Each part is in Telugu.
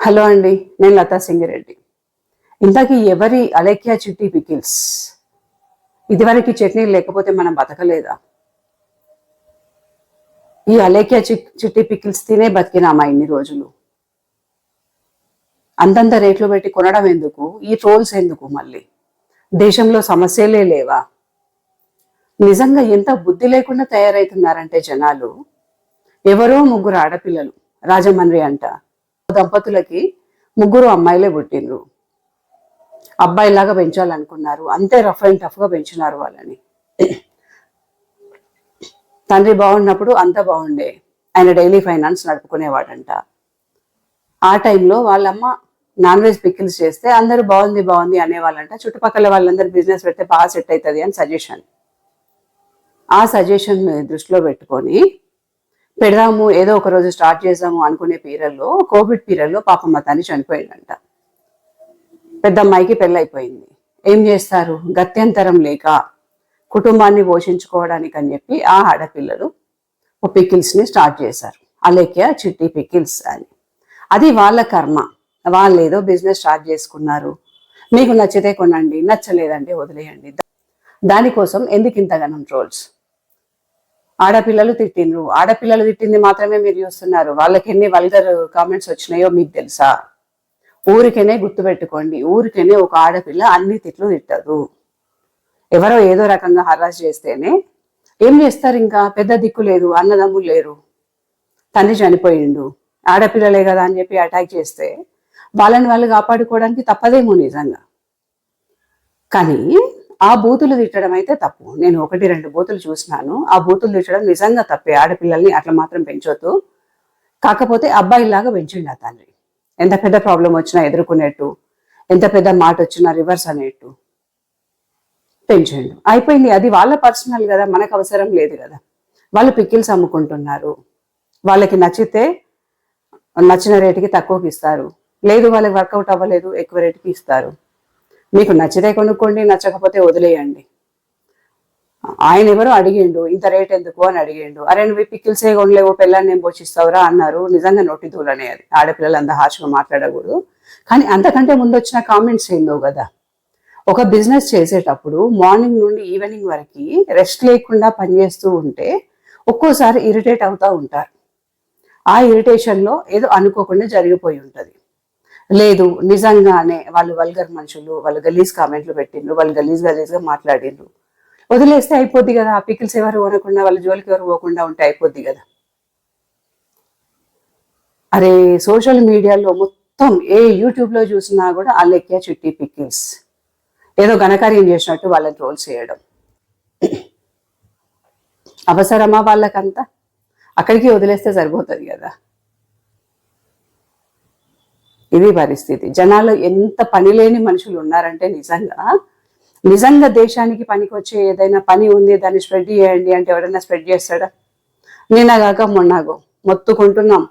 హలో అండి నేను లతా సింగిరెడ్డి. ఇంతకీ ఎవరి అలేఖ్య చిట్టి పికిల్స్? ఇదివరకు చట్నీ లేకపోతే మనం బతకలేదా? ఈ అలేఖ్య చిట్టి పికిల్స్ తినే బతికినామా ఇన్ని రోజులు? అంతంత రేట్లు పెట్టి కొనడం ఎందుకు? ఈ ట్రోల్స్ ఎందుకు మళ్ళీ? దేశంలో సమస్యలే లేవా? నిజంగా ఎంత బుద్ధి లేకుండా తయారవుతున్నారంటే జనాలు? ఎవరో ముగ్గురు ఆడపిల్లలు రాజమండ్రి అంట. దంపతులకి ముగ్గురు అమ్మాయిలే పుట్టిండ్రు. అబ్బాయిలాగా పెంచాలనుకున్నారు. అంతే రఫ్ అండ్ టఫ్గా పెంచినారు వాళ్ళని. తండ్రి బాగున్నప్పుడు అంత బాగుండే. ఆయన డైలీ ఫైనాన్స్ నడుపుకునేవాడంట. ఆ టైంలో వాళ్ళమ్మ నాన్ వెజ్ పికిల్స్ చేస్తే అందరూ బాగుంది బాగుంది అనేవాళ్ళంట. చుట్టుపక్కల వాళ్ళందరూ బిజినెస్ పెడితే బాగా సెట్ అవుతుంది అని సజెషన్. ఆ సజెషన్ దృష్టిలో పెట్టుకొని పెడదాము ఏదో ఒక రోజు స్టార్ట్ చేద్దాము అనుకునే పీరియడ్లో కోవిడ్ పీరియడ్లో పాపం మా తల్లి చనిపోయిందంట. పెద్ద అమ్మాయికి పెళ్ళైపోయింది. ఏం చేస్తారు? గత్యంతరం లేక కుటుంబాన్ని పోషించుకోవడానికి అని చెప్పి ఆ ఆడపిల్లలు ఓ పికిల్స్ని స్టార్ట్ చేశారు. అలేఖ్య చిట్టి పికిల్స్ అని. అది వాళ్ళ కర్మ. వాళ్ళు ఏదో బిజినెస్ స్టార్ట్ చేసుకున్నారు. మీకు నచ్చితే కొనండి నచ్చలేదంటే వదిలేయండి. దానికోసం ఎందుకు ఇంతగానం ట్రోల్స్? ఆడపిల్లలు తిట్టిండ్రు. ఆడపిల్లలు తిట్టింది మాత్రమే మీరు చూస్తున్నారు. వాళ్ళకి ఎన్ని వల్గర్ కామెంట్స్ వచ్చినాయో మీకు తెలుసా? ఊరికేనే గుర్తుపెట్టుకోండి. ఊరికేనే ఒక ఆడపిల్ల అన్ని తిట్లు తిట్టదు. ఎవరో ఏదో రకంగా హరాస్ చేస్తేనే ఏం చేస్తారు ఇంకా? పెద్ద దిక్కు లేదు అన్నదమ్ములు లేరు. తండ్రి చనిపోయిండు. ఆడపిల్లలే కదా అని చెప్పి అటాక్ చేస్తే వాళ్ళని వాళ్ళు కాపాడుకోవడానికి తప్పదేమో నిజంగా. కానీ ఆ బూతులు తిట్టడం అయితే తప్పు. నేను ఒకటి రెండు బూతులు చూసినాను. ఆ బూతులు తిట్టడం నిజంగా తప్పే. ఆడపిల్లల్ని అట్లా మాత్రం పెంచొద్దు. కాకపోతే అబ్బాయిలాగా పెంచిండు ఆ తండ్రి. ఎంత పెద్ద ప్రాబ్లం వచ్చినా ఎదుర్కొనేట్టు. ఎంత పెద్ద మాట వచ్చినా రివర్స్ అనేట్టు. పెంచండు. అయిపోయింది. అది వాళ్ళ పర్సనల్ కదా. మనకు అవసరం లేదు కదా. వాళ్ళు పికిల్స్ అమ్ముకుంటున్నారు. వాళ్ళకి నచ్చితే నచ్చిన రేటుకి తక్కువకి ఇస్తారు. లేదు వాళ్ళకి వర్కౌట్ అవ్వలేదు ఎక్కువ రేటుకి ఇస్తారు. మీకు నచ్చితే కొనుక్కోండి నచ్చకపోతే వదిలేయండి. ఆయన ఎవరో అడిగిండు ఇంత రేట్ ఎందుకు అని అడిగిండు. అరే నువ్వు పిక్కిల్సే కొనలేవు పిల్లల్ని ఏం పోషిస్తావురా అన్నారు. నిజంగా నోటి దూలనే అది. ఆడపిల్లలు అంత హార్ష్గా మాట్లాడకూడదు. కానీ అంతకంటే ముందు వచ్చిన కామెంట్స్ ఏందో కదా. ఒక బిజినెస్ చేసేటప్పుడు మార్నింగ్ నుండి ఈవినింగ్ వరకు రెస్ట్ లేకుండా పనిచేస్తూ ఉంటే ఒక్కోసారి ఇరిటేట్ అవుతూ ఉంటారు. ఆ ఇరిటేషన్లో ఏదో అనుకోకుండా జరిగిపోయి ఉంటుంది. లేదు నిజంగానే వాళ్ళు వల్గర్ మనుషులు వాళ్ళు గలీజ్ కామెంట్లు పెట్టిండ్రు వాళ్ళు గలీజ్ గలీజ్గా మాట్లాడిండ్రు. వదిలేస్తే అయిపోద్ది కదా ఆ పికిల్స్ ఎవరు కొనకుండా వాళ్ళ జోలికి ఎవరు పోకుండా ఉంటే అయిపోద్ది కదా. అరే సోషల్ మీడియాలో మొత్తం ఏ యూట్యూబ్లో చూసినా కూడా అల్లెక్కియా చిట్టి పికిల్స్. ఏదో ఘనకార్యం చేసినట్టు వాళ్ళని ట్రోల్ చేయడం. అవసరమా వాళ్ళకంతా? అక్కడికి వదిలేస్తే సరిపోతుంది కదా. ఇది పరిస్థితి. జనాలు ఎంత పని లేని మనుషులు ఉన్నారంటే నిజంగా నిజంగా దేశానికి పనికి వచ్చే ఏదైనా పని ఉంది దాన్ని స్ప్రెడ్ చేయండి అంటే ఎవరైనా స్ప్రెడ్ చేస్తాడా? నిన్నగాక మొన్నగో మొత్తుకుంటున్నాం.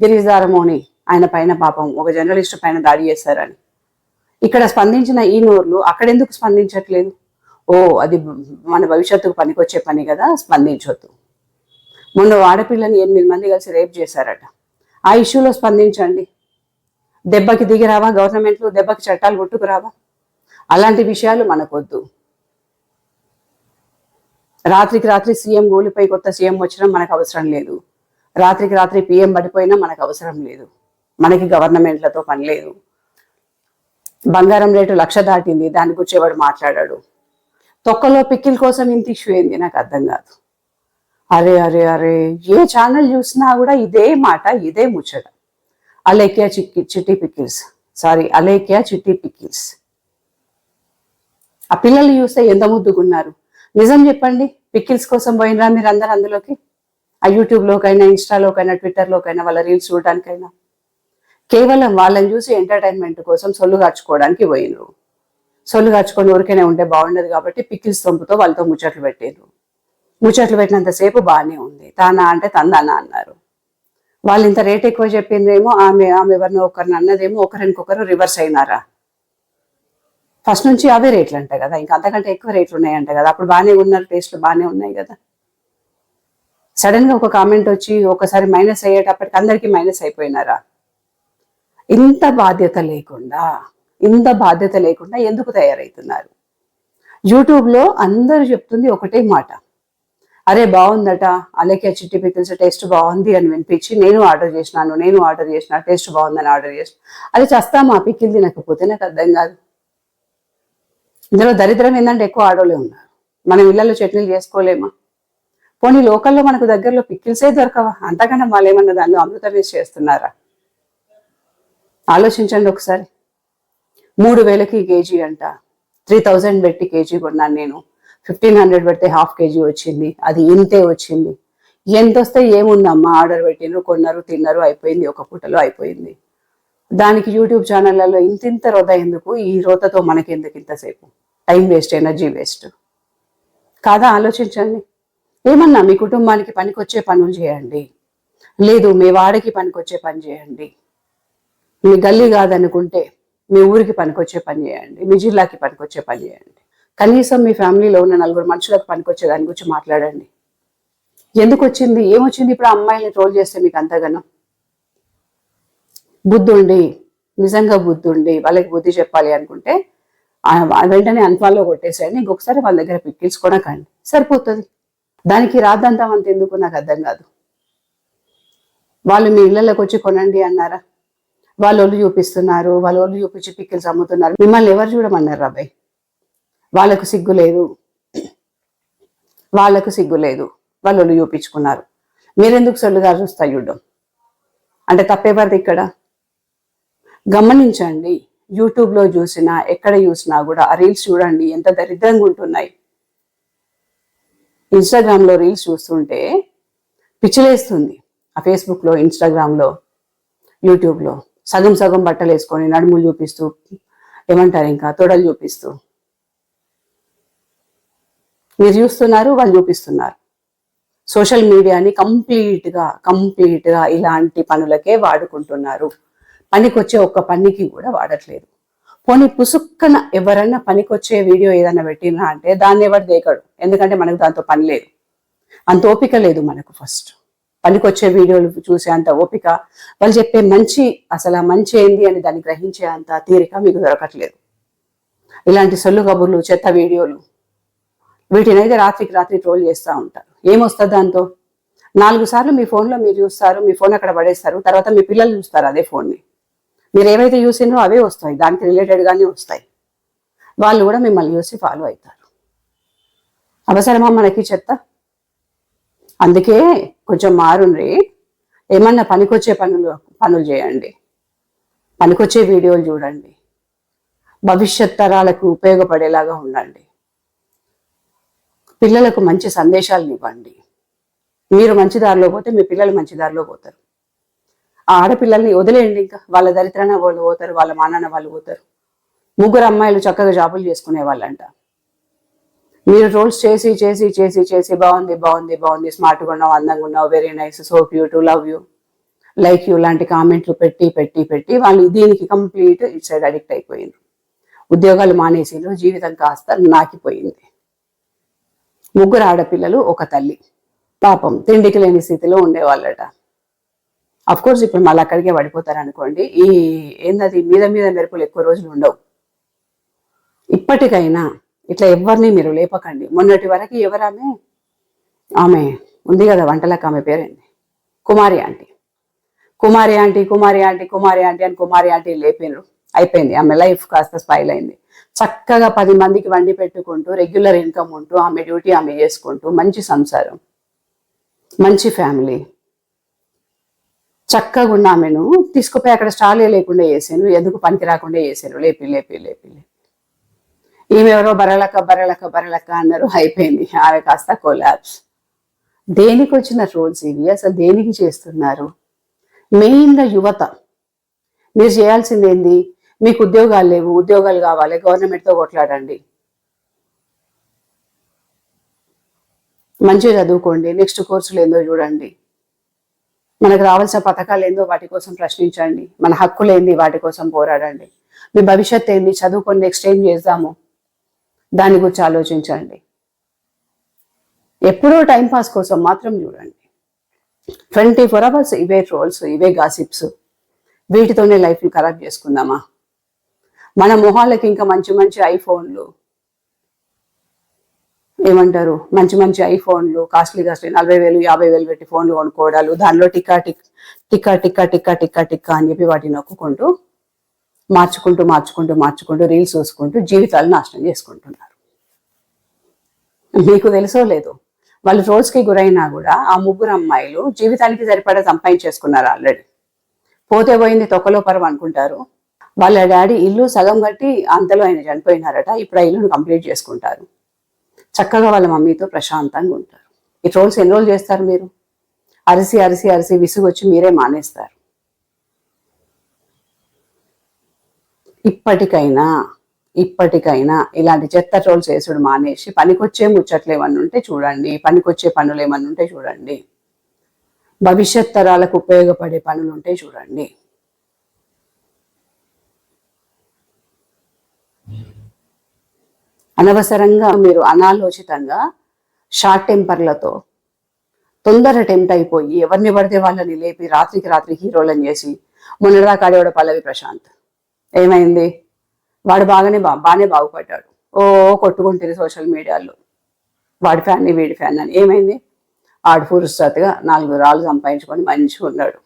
గిరిజారమోని ఆయన పైన పాపం ఒక జర్నలిస్ట్ పైన దాడి చేశారని ఇక్కడ స్పందించిన ఈ నోర్లు అక్కడెందుకు స్పందించట్లేదు? ఓ అది మన భవిష్యత్తుకు పనికొచ్చే పని కదా స్పందించొద్దు. మొన్న ఆడపిల్లని ఎనిమిది మంది కలిసి రేప్ చేశారట. ఆ ఇష్యూలో స్పందించండి. దెబ్బకి దిగిరావా? గవర్నమెంట్లు దెబ్బకి చట్టాలు కొట్టుకురావా? అలాంటి విషయాలు మనకొద్దు. రాత్రికి రాత్రి సీఎం గోలిపై కొత్త సీఎం వచ్చినా మనకు అవసరం లేదు. రాత్రికి రాత్రి పిఎం పడిపోయినా మనకు అవసరం లేదు. మనకి గవర్నమెంట్లతో పని లేదు. బంగారం రేటు లక్ష దాటింది. దాని గురించి మాట్లాడాడు? తొక్కలో పిక్కిల్ కోసం ఇంత ఇష్యూ ఏంది? నాకు అర్థం కాదు. అరే అరే అరే ఏ ఛానల్ చూసినా కూడా ఇదే మాట ఇదే ముచ్చట. అలేఖ్యా చిక్కి చిట్టి పికిల్స్ సారీ అలేఖ్యా చిట్టి పికిల్స్ ఆ పిల్లలు చూస్తే ఎంత ముద్దుకున్నారు నిజం చెప్పండి పికిల్స్ కోసం పోయినరా మీరు అందరు అందులోకి? ఆ యూట్యూబ్లోకైనా ఇన్స్టాలోకైనా ట్విట్టర్లోకైనా వాళ్ళ రీల్స్ చూడడానికైనా? కేవలం వాళ్ళని చూసి ఎంటర్టైన్మెంట్ కోసం సొల్లు కాచుకోవడానికి పోయినరు. సొల్లు కాచుకొని ఊరికైనా ఉంటే బాగుండదు కాబట్టి పికిల్స్ తొంపుతో వాళ్ళతో ముచ్చట్లు పెట్టారు ముచ్చట్లు పెట్టినంతసేపు బాగానే ఉంది. తానా అంటే తందానా అన్నారు. వాళ్ళు ఇంత రేట్ ఎక్కువ చెప్పిందేమో ఆమె ఆమె ఎవరినో ఒకరిని అన్నదేమో ఒకరికొకరు రివర్స్ అయినారా? ఫస్ట్ నుంచి అవే రేట్లు అంట కదా ఇంకా అంతకంటే ఎక్కువ రేట్లు ఉన్నాయంట కదా అప్పుడు బాగానే ఉన్నారు టేస్ట్లు బాగానే ఉన్నాయి కదా. సడన్గా ఒక కామెంట్ వచ్చి ఒకసారి మైనస్ అయ్యేటప్పటికి అందరికీ మైనస్ అయిపోయినారా? ఇంత బాధ్యత లేకుండా ఇంత బాధ్యత లేకుండా ఎందుకు తయారవుతున్నారు యూట్యూబ్లో అందరూ చెప్తుంది ఒకటే మాట. అరే బాగుందట అలాగే చిట్టి పికిల్స్ టేస్ట్ బాగుంది అని వినిపించి నేను ఆర్డర్ చేసినాను నేను ఆర్డర్ చేసిన టేస్ట్ బాగుందని ఆర్డర్ చేసిన. అది చేస్తా మా పికిల్ తినకపోతే నాకు అర్థం కాదు. ఇందులో దరిద్రం ఏంటంటే ఎక్కువ ఆడోళ్ళే ఉన్నారు. మనం ఇళ్ళలో చట్నీలు చేసుకోలేమా? పోనీ లోకల్లో మనకు దగ్గరలో పిక్కిల్సే దొరకవా? అంతకన్నా వాళ్ళు ఏమన్నా దాన్ని అమృతం వేసి చేస్తున్నారా? ఆలోచించండి ఒకసారి. మూడు వేలకి కేజీ అంట. త్రీ థౌజండ్ పెట్టి కేజీ కొన్నాను నేను. ఫిఫ్టీన్ హండ్రెడ్ పెడితే హాఫ్ కేజీ వచ్చింది అది ఇంతే వచ్చింది. ఎంత వస్తే ఏముందమ్మా ఆర్డర్ పెట్టినారు కొన్నారు తిన్నారు అయిపోయింది ఒక పూటలో అయిపోయింది. దానికి యూట్యూబ్ ఛానళ్ళలో ఇంత ఇంత రోత ఎందుకు? ఈ రోతతో మనకి ఎందుకు ఇంతసేపు టైం వేస్ట్ ఎనర్జీ వేస్ట్. కాదా ఆలోచించండి. ఏమన్నా మీ కుటుంబానికి పనికొచ్చే పనులు చేయండి. లేదు మీ వాడికి పనికొచ్చే పని చేయండి. మీ గల్లీ కాదనుకుంటే మీ ఊరికి పనికొచ్చే పని చేయండి. మీ జిల్లాకి పనికొచ్చే పని చేయండి. కనీసం మీ ఫ్యామిలీలో ఉన్న నలుగురు మనుషులకు పనికొచ్చే దాని గురించి మాట్లాడండి. ఎందుకు వచ్చింది ఏమొచ్చింది? ఇప్పుడు అమ్మాయిల్ని అమ్మాయిని ట్రోల్ చేస్తే మీకు అంతగానో? బుద్ధి ఉండి నిజంగా బుద్ధి ఉండి వాళ్ళకి బుద్ధి చెప్పాలి అనుకుంటే వెంటనే అన్ఫాల్లో కొట్టేసేయండి. ఇంకొకసారి వాళ్ళ దగ్గర పిక్కిల్స్ కొనకండి సరిపోతుంది. దానికి రాద్దంతం అంత ఎందుకు? నాకు అర్థం కాదు. వాళ్ళు మీ ఇళ్ళలోకి వచ్చి కొనండి అన్నారా? వాళ్ళు ఒళ్ళు చూపిస్తున్నారు వాళ్ళు ఒళ్ళు చూపించి పిక్కిల్స్ అమ్ముతున్నారు. మిమ్మల్ని ఎవరు చూడమన్నారు రాబాయ్ వాళ్ళకు సిగ్గు లేదు. వాళ్ళకు సిగ్గు లేదు. వాళ్ళు చూపించుకున్నారు. మీరెందుకు సొల్లుగా చూస్తా చూడడం? అంటే తప్పేవారిది ఇక్కడ? గమనించండి యూట్యూబ్లో చూసినా ఎక్కడ చూసినా కూడా ఆ రీల్స్ చూడండి ఎంత దరిద్రంగా ఉంటున్నాయి. ఇన్స్టాగ్రామ్లో రీల్స్ చూస్తుంటే పిచ్చిలేస్తుంది. ఆ ఫేస్బుక్లో ఇన్స్టాగ్రామ్లో యూట్యూబ్లో. సగం సగం బట్టలు వేసుకొని నడుములు చూపిస్తూ ఏమంటారు ఇంకా తొడలు చూపిస్తూ. మీరు చూస్తున్నారు వాళ్ళు చూపిస్తున్నారు. సోషల్ మీడియాని కంప్లీట్గా కంప్లీట్గా ఇలాంటి పనులకే వాడుకుంటున్నారు. పనికొచ్చే ఒక్క పనికి కూడా వాడట్లేదు. పోనీ పుసుక్కన ఎవరన్నా పనికొచ్చే వీడియో ఏదైనా పెట్టినా అంటే దాన్ని ఎవరు దేకడు? ఎందుకంటే మనకు దాంతో పని లేదు. అంత ఓపిక లేదు మనకు ఫస్ట్. పనికొచ్చే వీడియోలు చూసే అంత ఓపిక. వాళ్ళు చెప్పే మంచి అసలు మంచి ఏంది అని దాన్ని గ్రహించే అంత తీరిక మీకు దొరకట్లేదు. ఇలాంటి సొల్లు కబుర్లు చెత్త వీడియోలు వీటినైతే రాత్రికి రాత్రి ట్రోల్ చేస్తూ ఉంటారు. ఏమొస్తుంది దాంతో? నాలుగు సార్లు మీ ఫోన్లో మీరు చూస్తారు మీ ఫోన్ అక్కడ పడేస్తారు తర్వాత మీ పిల్లలు చూస్తారు అదే ఫోన్ని. మీరు ఏవైతే చూసినో అవే వస్తాయి దానికి రిలేటెడ్గానే వస్తాయి. వాళ్ళు కూడా మిమ్మల్ని చూసి ఫాలో అవుతారు. అవసరమా మనకి చెత్త? అందుకే కొంచెం మారుండ్రి. ఏమన్నా పనికొచ్చే పనులు పనులు చేయండి. పనికొచ్చే వీడియోలు చూడండి. భవిష్యత్ తరాలకు ఉపయోగపడేలాగా ఉండండి. పిల్లలకు మంచి సందేశాలు ఇవ్వండి. మీరు మంచి దారిలో పోతే మీ పిల్లలు మంచి దారిలో పోతారు. ఆ ఆడపిల్లల్ని వదిలేయండి ఇంకా. వాళ్ళ దరిద్రాన వాళ్ళు పోతారు వాళ్ళ మానాన్న వాళ్ళు పోతారు. ముగ్గురు అమ్మాయిలు చక్కగా జాబులు చేసుకునే వాళ్ళంట. మీరు రోల్స్ చేసి చేసి చేసి చేసి బాగుంది బాగుంది బాగుంది స్మార్ట్గా ఉన్నావు అందంగా ఉన్నావు very nice so you to love you like you లాంటి కామెంట్లు పెట్టి పెట్టి పెట్టి వాళ్ళు దీనికి కంప్లీట్ ఇట్ సైడ్ అడిక్ట్ అయిపోయింది ఉద్యోగాలు మానేసిండ్రు జీవితం కాస్త నాకిపోయింది. ముగ్గురు ఆడపిల్లలు ఒక తల్లి. పాపం తిండికి లేని స్థితిలో ఉండేవాళ్ళట. అఫ్ కోర్స్ ఇప్పుడు మళ్ళీ అక్కడికే పడిపోతారు అనుకోండి ఈ ఏందది? మీద మీద మెరుపులు ఎక్కువ రోజులు ఉండవు. ఇప్పటికైనా ఇట్లా ఎవరిని మీరు లేపకండి. మొన్నటి వరకు ఎవరామె? ఆమె ఉంది కదా వంటలకు ఆమె పేరేంది Kumari aunty. Kumari aunty Kumari aunty Kumari aunty అని కుమారి ఆంటీ లేపినరు. అయిపోయింది. ఆమె లైఫ్ కాస్త స్పైల్ అయింది. చక్కగా పది మందికి వండి పెట్టుకుంటూ రెగ్యులర్ ఇన్కమ్ ఉంటూ ఆమె డ్యూటీ ఆమె చేసుకుంటూ మంచి సంసారం మంచి ఫ్యామిలీ చక్కగా ఉన్న ఆమెను తీసుకుపోయి అక్కడ స్టాలే లేకుండా వేసాను ఎందుకు పనికి రాకుండా చేశాను లేపి లేపి లేపి లేపి. ఈమె ఎవరో బరలక బరలక బరలక అన్నారు అయిపోయింది. ఆమె కాస్త కొలాబ్స్ దేనికి వచ్చిన రోల్స్ ఇవి? అసలు దేనికి చేస్తున్నారు? మెయిన్గా యువత. మీరు చేయాల్సింది ఏంది? మీకు ఉద్యోగాలు లేవు ఉద్యోగాలు కావాలి గవర్నమెంట్తో కొట్లాడండి. మంచిగా చదువుకోండి నెక్స్ట్ కోర్సులు ఏందో చూడండి. మనకు రావాల్సిన పథకాలు ఏందో వాటి కోసం ప్రశ్నించండి. మన హక్కులు ఏంది వాటి కోసం పోరాడండి. మీ భవిష్యత్ ఏంది చదువుకొని నెక్స్ట్ ఏం చేద్దాము? దాని గురించి ఆలోచించండి. ఎప్పుడో టైంపాస్ కోసం మాత్రం చూడండి. ట్వంటీ ఫోర్ అవర్స్ ఇవే ట్రోల్స్ ఇవే గాసిప్స్. వీటితోనే లైఫ్ని ఖరాబ్ చేసుకుందామా? మన మొహాలకి ఇంకా మంచి మంచి ఐఫోన్లు. ఏమంటారు? మంచి మంచి ఐఫోన్లు కాస్ట్లీ కాస్ట్లీ నలభై వేలు యాభై వేలు పెట్టి ఫోన్లు కొనుక్కోవడాలు దానిలో టిక్కా టిక్ టిక్కా టిక్కా టిక్కా టిక్కా టిక్కా అని చెప్పి వాటిని నొక్కుంటూ మార్చుకుంటూ మార్చుకుంటూ మార్చుకుంటూ రీల్స్ చూసుకుంటూ జీవితాలు నాశనం చేసుకుంటున్నారు. మీకు తెలుసో లేదు? వాళ్ళు రోజుకి గురైనా కూడా ఆ ముగ్గురు అమ్మాయిలు జీవితానికి సరిపడా సంపాదించేసుకున్నారు ఆల్రెడీ. పోతే పోయింది తొక్కలో పరం అనుకుంటారు. వాళ్ళ డాడీ ఇల్లు సగం కట్టి అంతలో ఆయన చనిపోయినారట. ఇప్పుడు ఆ ఇల్లును కంప్లీట్ చేసుకుంటారు. చక్కగా వాళ్ళ మమ్మీతో ప్రశాంతంగా ఉంటారు. ఈ ట్రోల్స్ ఎన్ని రోజులు చేస్తారు మీరు? అరిసి అరిసి అరిసి విసుగు వచ్చి మీరే మానేస్తారు. ఇప్పటికైనా ఇప్పటికైనా ఇలాంటి చెత్త ట్రోల్స్ చేసుడు మానేసి పనికొచ్చే ముచ్చట్లు ఏమన్నా ఉంటే చూడండి. పనికొచ్చే పనులు ఏమన్నా ఉంటే చూడండి. భవిష్యత్ తరాలకు ఉపయోగపడే పనులు ఉంటే చూడండి. అనవసరంగా మీరు అనాలోచితంగా షార్ట్ టెంపర్లతో తొందర టెంప్ట్ అయిపోయి ఎవరిని పడితే వాళ్ళని లేపి రాత్రికి రాత్రి హీరోలను చేసి మొన్నటిదాకా ఆడేవాడు పల్లవి ప్రశాంత్. ఏమైంది? వాడు బాగానే బా బాగానే బాగుపడ్డాడు. ఓ కొట్టుకుంటుంది సోషల్ మీడియాలో. వాడి ఫ్యాన్ని వీడి ఫ్యాన్ అని. ఏమైంది? ఆడు ఫురుస్తగా నాలుగు రాళ్ళు సంపాదించుకొని మంచిగా ఉన్నాడు.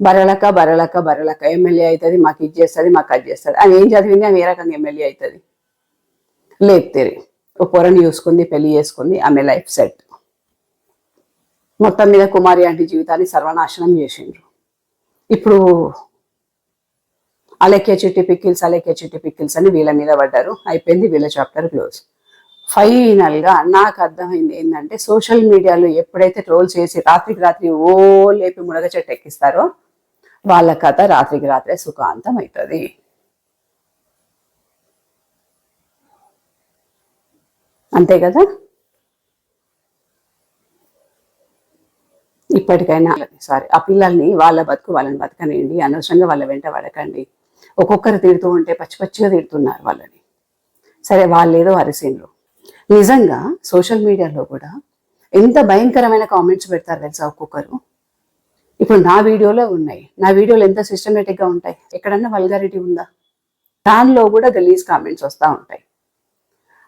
బరలక బరలక బరలక. ఎమ్మెల్యే అవుతుంది మాకు ఇది చేస్తుంది మాకు అది చేస్తుంది. అని ఏం చదివింది? అని ఏ రకంగా ఎమ్మెల్యే అవుతుంది? లేపుతేరి ఓ పొరని చూసుకుంది పెళ్ళి చేసుకుంది ఆమె లైఫ్ సెట్. మొత్తం మీద కుమారి ఆంటీ జీవితాన్ని సర్వనాశనం చేసిండ్రు. ఇప్పుడు అలెక్య చిట్టి పిక్కిల్స్ అలెక్య చిట్టి పిక్కిల్స్ అని వీళ్ళ మీద పడ్డారు. అయిపోయింది వీళ్ళ చాప్టర్ క్లోజ్ ఫైనల్గా నాకు అర్థమైంది ఏంటంటే సోషల్ మీడియాలో ఎప్పుడైతే ట్రోల్ చేసి రాత్రికి రాత్రి ఓ లేపి మునగ చెట్టు ఎక్కిస్తారో వాళ్ళ కథ రాత్రికి రాత్రే సుఖాంతం అవుతుంది అంతే కదా? ఇప్పటికైనా సారీ ఆ పిల్లల్ని వాళ్ళ బతుకు వాళ్ళని బతకనేయండి అనవసరంగా వాళ్ళ వెంట పడకండి. ఒక్కొక్కరు తిడుతూ ఉంటే పచ్చి పచ్చిగా తిడుతున్నారు వాళ్ళని. సరే వాళ్ళు ఏదో అరిసిండ్రు. నిజంగా సోషల్ మీడియాలో కూడా ఎంత భయంకరమైన కామెంట్స్ పెడతారు తెలుసా ఒక్కొక్కరు? ఇప్పుడు నా వీడియోలో ఉన్నాయి. నా వీడియోలు ఎంత సిస్టమేటిక్గా ఉంటాయి? ఎక్కడన్నా వల్గారిటీ ఉందా? దానిలో కూడా గలీజ్ కామెంట్స్ వస్తూ ఉంటాయి.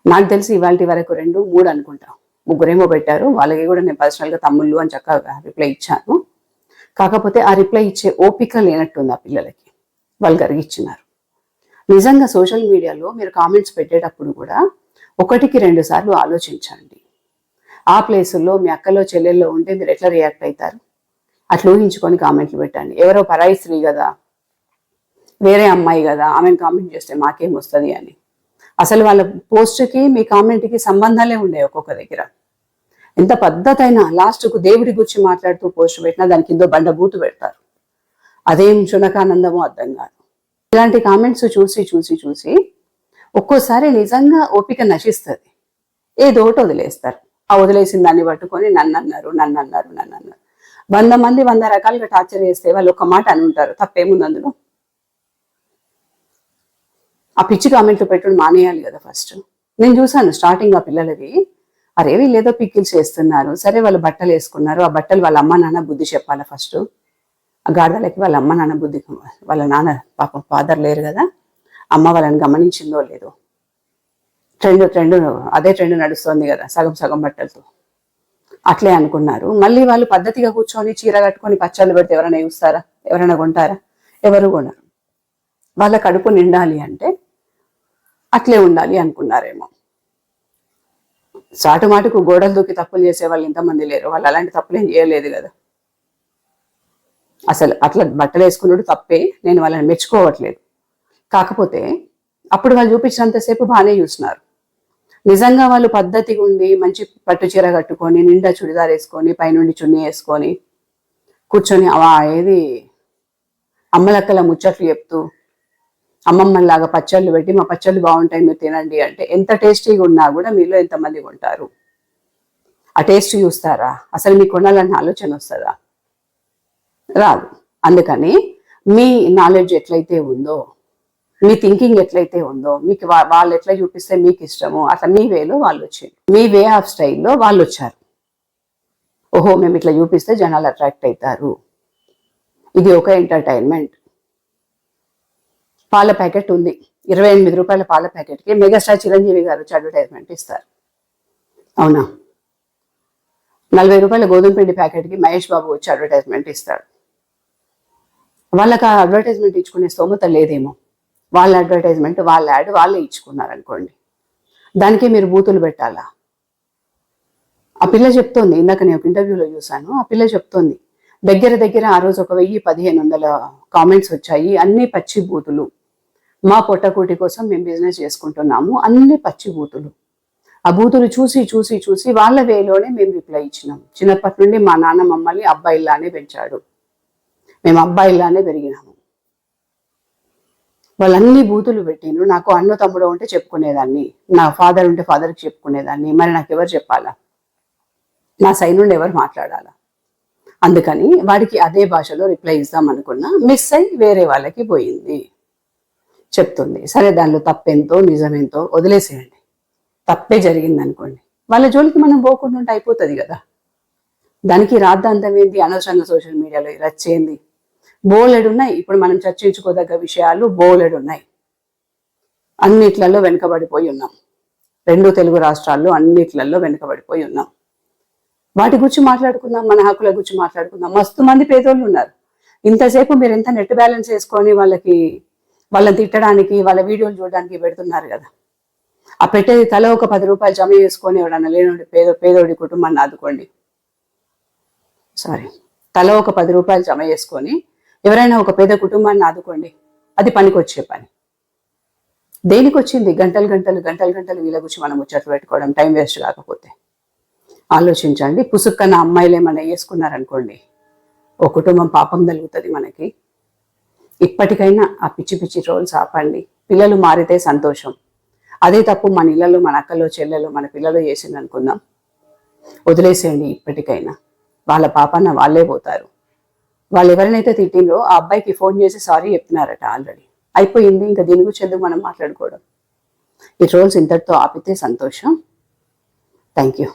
నాకు తెలిసి ఇవాళ వరకు రెండు మూడు అనుకుంటా. ముగ్గురేమో పెట్టారు. వాళ్ళకి కూడా నేను పర్సనల్గా తమ్ముళ్ళు అని చక్కగా రిప్లై ఇచ్చాను. కాకపోతే ఆ రిప్లై ఇచ్చే ఓపిక లేనట్టుంది ఆ పిల్లలకి. వాళ్ళు గరిగిచ్చినారు. నిజంగా సోషల్ మీడియాలో మీరు కామెంట్స్ పెట్టేటప్పుడు కూడా ఒకటికి రెండు సార్లు ఆలోచించండి. ఆ ప్లేసుల్లో మీ అక్కలో చెల్లెల్లో ఉంటే మీరు ఎట్లా రియాక్ట్ అవుతారు? అట్లా ఊహించుకొని కామెంట్లు పెట్టండి. ఎవరో పరాయి స్త్రీ కదా వేరే అమ్మాయి కదా ఆమెను కామెంట్ చేస్తే మాకేం వస్తుంది అని. అసలు వాళ్ళ పోస్ట్కి మీ కామెంట్కి సంబంధాలే ఉండే ఒక్కొక్క దగ్గర. ఎంత పద్ధతి అయినా లాస్ట్కు దేవుడి గురించి మాట్లాడుతూ పోస్ట్ పెట్టినా దానికి కింద బండ బూతు పెడతారు. అదేం చునకానందమో అర్థం కాదు. ఇలాంటి కామెంట్స్ చూసి చూసి చూసి ఒక్కోసారి నిజంగా ఓపిక నశిస్తుంది. ఏదో ఒకటి వదిలేస్తారు. ఆ వదిలేసిన దాన్ని పట్టుకొని నన్ను అన్నారు నన్ను అన్నారు నన్ను అన్నారు. వంద మంది వంద రకాలుగా టార్చర్ చేస్తే వాళ్ళు ఒక మాట అని ఉంటారు. తప్పేముంది అందులో? ఆ పిచ్చి కామెంట్లు పెట్టడం మానేయాలి కదా ఫస్ట్. నేను చూసాను స్టార్టింగ్ ఆ పిల్లలది. అరే వీళ్ళేదో పిక్కిల్స్ వేస్తున్నారు సరే వాళ్ళు బట్టలు వేసుకున్నారు. ఆ బట్టలు వాళ్ళ అమ్మ నాన్న బుద్ధి చెప్పాలి ఫస్ట్? ఆ గాడిదలకి వాళ్ళ అమ్మ నాన్న బుద్ధి వాళ్ళ నాన్న పాప ఫాదర్ లేరు కదా. అమ్మ వాళ్ళని గమనించిందో లేదో. ట్రెండ్ ట్రెండ్ అదే ట్రెండ్ నడుస్తుంది కదా సగం సగం బట్టలతో. అట్లే అనుకున్నారు. మళ్ళీ వాళ్ళు పద్ధతిగా కూర్చొని చీర కట్టుకొని పచ్చళ్ళు పెడితే ఎవరైనా చూస్తారా? ఎవరైనా కొంటారా? ఎవరు కొనరు. వాళ్ళ కడుపు నిండాలి అంటే అట్లే ఉండాలి అనుకున్నారేమో. సాటు మాటుకు గోడలు దూకి తప్పులు చేసే వాళ్ళు ఇంతమంది లేరు. వాళ్ళు అలాంటి తప్పులు ఏం చేయలేదు కదా. అసలు అట్లా బట్టలు వేసుకున్నాడు తప్పే నేను వాళ్ళని మెచ్చుకోవట్లేదు. కాకపోతే అప్పుడు వాళ్ళు చూపించినంతసేపు బాగానే చూస్తున్నారు నిజంగా వాళ్ళు పద్ధతిగా ఉండి మంచి పట్టు చీర కట్టుకొని నిండా చుడిదార్ వేసుకొని పైనుండి చున్నీ వేసుకొని కూర్చొని అవా ఏది అమ్మలక్కల ముచ్చట్లు చెప్తూ అమ్మమ్మలాగా పచ్చళ్ళు పెట్టి మా పచ్చళ్ళు బాగుంటాయి మీరు తినండి అంటే ఎంత టేస్టీగా ఉన్నా కూడా మీలో ఎంతమంది ఉంటారు? ఆ టేస్ట్ చూస్తారా? అసలు మీకు కొనాలన్న ఆలోచన వస్తుందా? రాదు. అందుకని మీ నాలెడ్జ్ ఎట్లయితే ఉందో మీ థింకింగ్ ఎట్లయితే ఉందో మీకు వాళ్ళు ఎట్లా చూపిస్తే మీకు ఇష్టమో అట్లా మీ వేలో వాళ్ళు వచ్చారు. మీ వే ఆఫ్ స్టైల్లో వాళ్ళు వచ్చారు. ఓహో మేము ఇట్లా చూపిస్తే జనాలు అట్రాక్ట్ అవుతారు. ఇది ఒక ఎంటర్టైన్మెంట్. పాల ప్యాకెట్ ఉంది. ఇరవై ఎనిమిది రూపాయల పాల ప్యాకెట్కి మెగాస్టార్ చిరంజీవి గారు వచ్చి అడ్వర్టైజ్మెంట్ ఇస్తారు. అవునా? నలభై రూపాయల గోధుమ పిండి ప్యాకెట్కి మహేష్ బాబు వచ్చి అడ్వర్టైజ్మెంట్ ఇస్తాడు వాళ్ళకి ఆ అడ్వర్టైజ్మెంట్ ఇచ్చుకునే స్తోమత లేదేమో. వాళ్ళ అడ్వర్టైజ్మెంట్ వాళ్ళ యాడ్ వాళ్ళే ఇచ్చుకున్నారు అనుకోండి దానికి మీరు బూతులు పెట్టాలా? ఆ పిల్ల చెప్తోంది ఇందాక నేను ఒక ఇంటర్వ్యూలో చూశాను ఆ పిల్ల చెప్తోంది. దగ్గర దగ్గర ఆ రోజు ఒక వెయ్యి పదిహేను వందల కామెంట్స్ వచ్చాయి అన్ని పచ్చి బూతులు. మా పొట్టకూటి కోసం మేము బిజినెస్ చేసుకుంటున్నాము. అన్ని పచ్చి బూతులు. ఆ బూతులు చూసి చూసి చూసి వాళ్ళ వేలోనే మేము రిప్లై ఇచ్చినాం. చిన్నప్పటి నుండి మా నాన్న మమ్మల్ని అబ్బాయిలానే పెంచాడు. మేము అబ్బాయిలానే పెరిగినాము. వాళ్ళన్ని బూతులు పెట్టిండ్రు. నాకు అన్న తమ్ముడు ఉంటే చెప్పుకునేదాన్ని. నా ఫాదర్ ఉంటే ఫాదర్కి చెప్పుకునేదాన్ని. మరి నాకు ఎవరు చెప్పాలా? నా సైడ్ నుండి ఎవరు మాట్లాడాలా? అందుకని వాడికి అదే భాషలో రిప్లై ఇద్దాం అనుకున్నా. మిస్ అయి వేరే వాళ్ళకి పోయింది. చెప్తుంది. సరే దానిలో తప్పెంతో నిజమేంతో వదిలేసేయండి. తప్పే జరిగింది అనుకోండి వాళ్ళ జోలికి మనం పోకుండా ఉంటే అయిపోతుంది కదా. దానికి రాద్ధాంతం ఏంది? అనవసరంగా సోషల్ మీడియాలో రచ్చేంది? బోలెడు ఉన్నాయి. ఇప్పుడు మనం చర్చించుకోదగ్గ విషయాలు బోలెడు ఉన్నాయి. అన్నిట్లలో వెనుకబడిపోయి ఉన్నాం. రెండు తెలుగు రాష్ట్రాల్లో అన్నిట్లలో వెనుకబడిపోయి ఉన్నాం. వాటి గురించి మాట్లాడుకుందాం మన హక్కుల గురించి మాట్లాడుకుందాం. మస్తు మంది పేదోళ్ళు ఉన్నారు. ఇంతసేపు మీరు ఎంత నెట్ బ్యాలెన్స్ వేసుకొని వాళ్ళకి వాళ్ళని తిట్టడానికి వాళ్ళ వీడియోలు చూడడానికి పెడుతున్నారు కదా. ఆ పెట్టేది తల ఒక పది రూపాయలు జమ చేసుకొని ఎవడన్నా లేనోడి పేద పేదోడి కుటుంబాన్ని ఆదుకోండి. సారీ తల ఒక పది రూపాయలు జమ చేసుకొని ఎవరైనా ఒక పేద కుటుంబాన్ని ఆదుకోండి. అది పనికొచ్చే పని. దేనికి వచ్చింది గంటలు గంటలు గంటలు గంటలు వీళ్ళ గురించి మనం ముచ్చట్లు పెట్టుకోవడం టైం వేస్ట్ కాకపోతే. ఆలోచించండి. పుసుక్కన్న అమ్మాయిలు ఏమైనా వేసుకున్నారనుకోండి ఓ కుటుంబం పాపం తగులుతుంది మనకి. ఇప్పటికైనా ఆ పిచ్చి పిచ్చి ట్రోల్స్ ఆపండి. పిల్లలు మారితే సంతోషం. అదే తప్పు మన ఇళ్ళలో మన అక్కలో చెల్లెలు మన పిల్లలు చేసింది అనుకుందాం వదిలేసేయండి ఇప్పటికైనా. వాళ్ళ పాపన వాళ్ళే పోతారు. వాళ్ళు ఎవరినైతే తిట్టిండ్రో ఆ అబ్బాయికి ఫోన్ చేసి సారీ చెప్తున్నారట ఆల్రెడీ. అయిపోయింది ఇంకా దీని గురించి ఎందుకు మనం మాట్లాడుకోవడం? ఈ ట్రోల్స్ ఇంతటితో ఆపితే సంతోషం. Thank you.